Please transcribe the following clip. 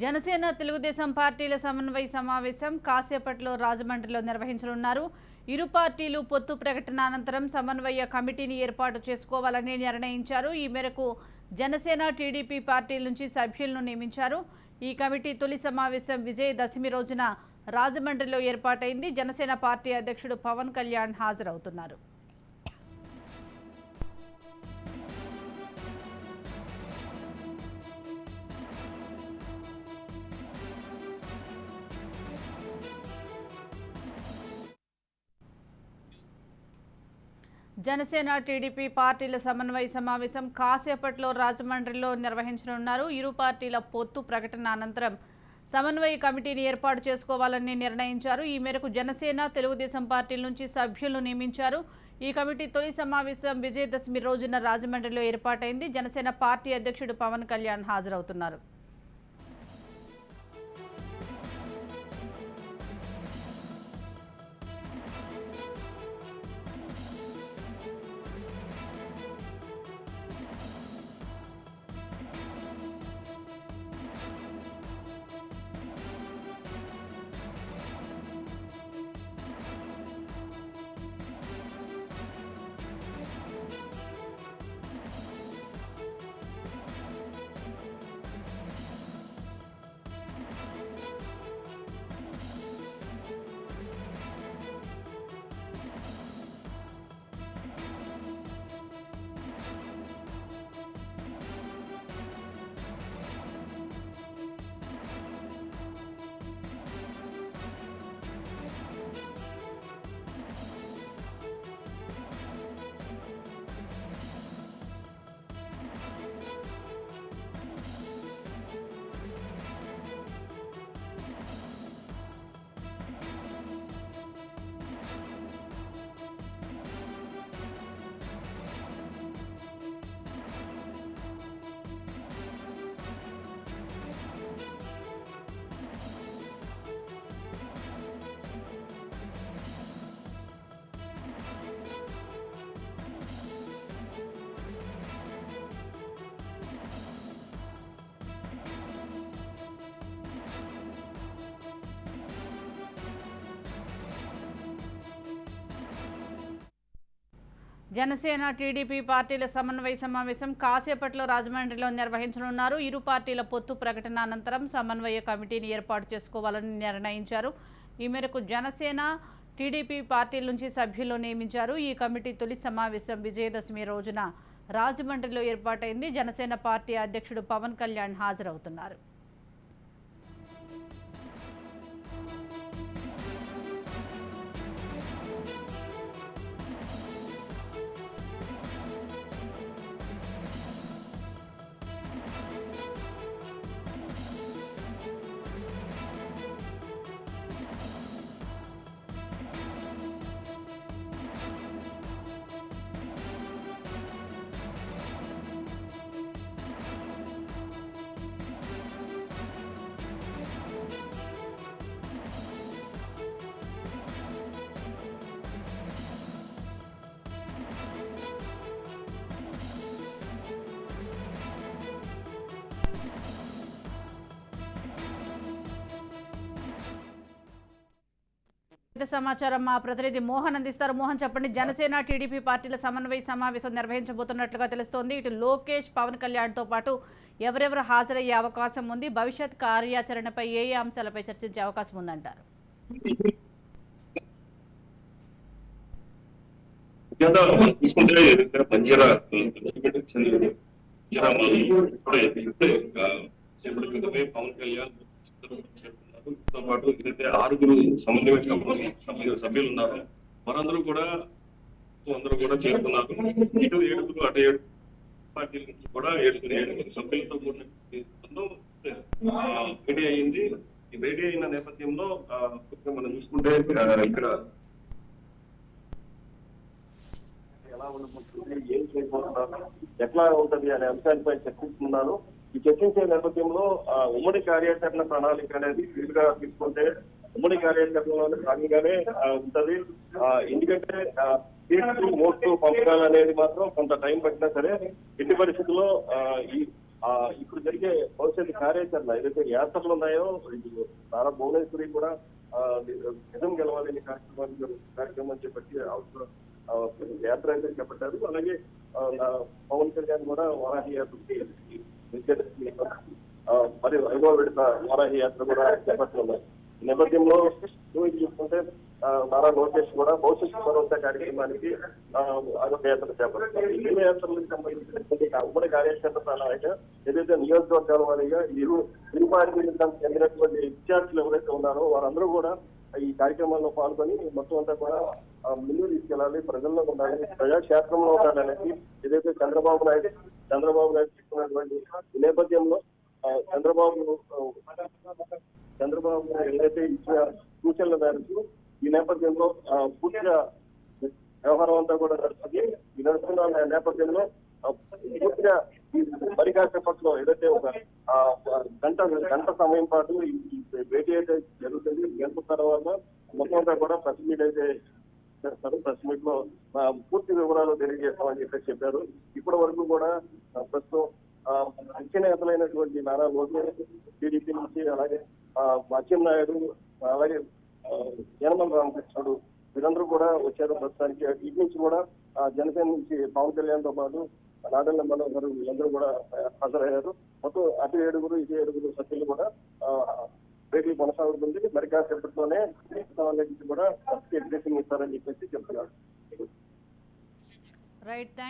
జనసేన తెలుగుదేశం పార్టీల సమన్వయ సమావేశం కాసేపట్లో రాజమండ్రిలో నిర్వహించనున్నారు. ఇరు పార్టీలు పొత్తు ప్రకటన అనంతరం సమన్వయ కమిటీని ఏర్పాటు చేసుకోవాలని నిర్ణయించారు. ఈ మేరకు జనసేన టీడీపీ పార్టీల నుంచి సభ్యులను నియమించారు. ఈ కమిటీ తొలి సమావేశం విజయదశమి రోజున రాజమండ్రిలో ఏర్పాటైంది. జనసేన పార్టీ అధ్యక్షుడు పవన్ కళ్యాణ్ హాజరవుతున్నారు. జనసేన టీడీపీ పార్టీల సమన్వయ సమావేశం కాసేపట్లో రాజమండ్రిలో నిర్వహించనున్నారు. ఇరు పార్టీల పొత్తు ప్రకటన అనంతరం సమన్వయ కమిటీని ఏర్పాటు చేసుకోవాలని నిర్ణయించారు. ఈ మేరకు జనసేన తెలుగుదేశం పార్టీల నుంచి సభ్యులను నియమించారు. ఈ కమిటీ తొలి సమావేశం విజయదశమి రోజున రాజమండ్రిలో ఏర్పాటైంది. జనసేన పార్టీ అధ్యక్షుడు పవన్ కళ్యాణ్ హాజరవుతున్నారు. జనసేన టీడీపీ పార్టీల సమన్వయ సమావేశం కాసేపట్లో రాజమండ్రిలో నిర్వహించనున్నారు. ఇరు పార్టీల పొత్తు ప్రకటన అనంతరం సమన్వయ కమిటీని ఏర్పాటు చేసుకోవాలని నిర్ణయించారు. ఈ మేరకు జనసేన టీడీపీ పార్టీల నుంచి సభ్యులు నియమించారు. ఈ కమిటీ తొలి సమావేశం విజయదశమి రోజున రాజమండ్రిలో ఏర్పాటైంది. జనసేన పార్టీ అధ్యక్షుడు పవన్ కళ్యాణ్ హాజరవుతున్నారు. సమాచారం మా ప్రతినిధి మోహన్ అందిస్తారు. మోహన్ చెప్పండి. జనసేన టీడీపీ పార్టీల సమన్వయ సమావేశం నిర్వహించబోతున్నట్లుగా తెలుస్తోంది. ఇటు లోకేష్ పవన్ కళ్యాణ్తో పాటు ఎవరెవరు హాజరయ్యే అవకాశం ఉంది? భవిష్యత్ కార్యాచరణపై ఏ ఏ అంశాలపై చర్చించే అవకాశం ఉందంటారు? పవన్ కళ్యాణ్ చిత్తూరు పాటు ఏదైతే ఆరుగురు సమన్వయ సభ్యులు ఉన్నారు వారందరూ కూడా అందరూ కూడా చేరుకున్నారు. ఇటు ఏడుగురు అటు ఏడు పార్టీల నుంచి కూడా ఏడుగురు ఏడుగురు సభ్యులతో కూడిన భేటీ అయింది. ఈ భేటీ అయిన నేపథ్యంలో మనం చూసుకుంటే ఇక్కడ ఎలా ఉండబోతుంది ఏం చేయబోతున్నారు ఎట్లా ఉంటది అనే అంశాలపై చర్చిస్తున్నారు. ఈ చర్చించే నేపథ్యంలో ఆ, ఉమ్మడి కార్యాచరణ ప్రణాళిక అనేది వీలుగా తీసుకుంటే ఉమ్మడి కార్యాచరణలో భాగంగానే ఉంటది. ఆ, ఎందుకంటే సీట్లు ఓట్లు పంపడాలు అనేది మాత్రం కొంత టైం పట్టినా సరే ఎట్టి పరిస్థితుల్లో ఈ ఇప్పుడు జరిగే భవిష్యత్తు కార్యాచరణ ఏదైతే యాత్రలు ఉన్నాయో ఇది నారా భువనేశ్వరి కూడా నిజం గెలవాలని కార్యక్రమాన్ని కార్యక్రమం చేపట్టి అవసరం యాత్ర అయితే చేపట్టారు. అలాగే పవన్ కళ్యాణ్ కూడా వారాహి యాత్రకి మరి విడత వారాహి యాత్ర కూడా చేపట్టున్నారు నేపథ్యంలో చూసుకుంటే ఆ, నారా లోకేష్ కూడా భవిష్యత్తు భరోసా కార్యక్రమానికి ఆరోగ్య యాత్ర చేపడతారు ఈ ఇరు యాత్రలకు సంబంధించినటువంటి ఉమ్మడి కార్యాచరణ ప్రణాళిక ఏదైతే నియోజకవర్గాల వారీగా ఇరు ఇరు పార్టీలకు చెందినటువంటి విద్యార్థులు ఎవరైతే ఉన్నారో వారందరూ కూడా ఈ కార్యక్రమంలో పాల్గొని మొత్తం అంతా కూడా ఆ, ముందుకు తీసుకెళ్ళాలి ప్రజల్లో ఉండాలి ప్రజాక్షేత్రంలో ఉండాలనేసి ఏదైతే చంద్రబాబు నాయుడు చంద్రబాబు నాయుడు తీసుకున్నటువంటి ఈ నేపథ్యంలో చంద్రబాబు ఆ, చంద్రబాబు ఏదైతే ఇచ్చిన సూచనల మేరకు ఈ నేపథ్యంలో ఆ, పూర్తిగా వ్యవహారం అంతా కూడా నడుస్తుంది. ఈ నడుస్తున్న నేపథ్యంలో పూర్తిగా ఈ మరి ఏదైతే ఒక గంట గంట సమయం పాటు ఈ భేటీ అయితే జరుగుతుంది. గంట తర్వాత మొత్తం అంతా కూడా ప్రెస్ మీట్ అయితే చేస్తారు. ప్రెస్ మీట్లో పూర్తి వివరాలు తెలియజేస్తామని చెప్పేసి చెప్పారు. ఇప్పటి వరకు కూడా ప్రస్తుతం ముఖ్య నేతలైనటువంటి నారా లోకేష్ టీడీపీ నుంచి అలాగే ఆ, అచ్చెన్నాయుడు అలాగే ఆ, యనమల రామకృష్ణుడు వీరందరూ కూడా వచ్చారు ప్రస్తుతానికి. ఇటు నుంచి కూడా జనసేన నుంచి పవన్ కళ్యాణ్తో పాటు నాదెళ్ళ మనోహర్ వీళ్ళందరూ కూడా హాజరయ్యారు. మొత్తం అటు ఏడుగురు ఇటు ఏడుగురు సభ్యులు కూడా ఆ, భేటీ కొనసాగుతుంది. మరి కాసేపట్లోనే వాళ్ళకి కూడా బ్రీఫింగ్ ఇస్తారని చెప్పేసి చెప్తున్నారు. రైట్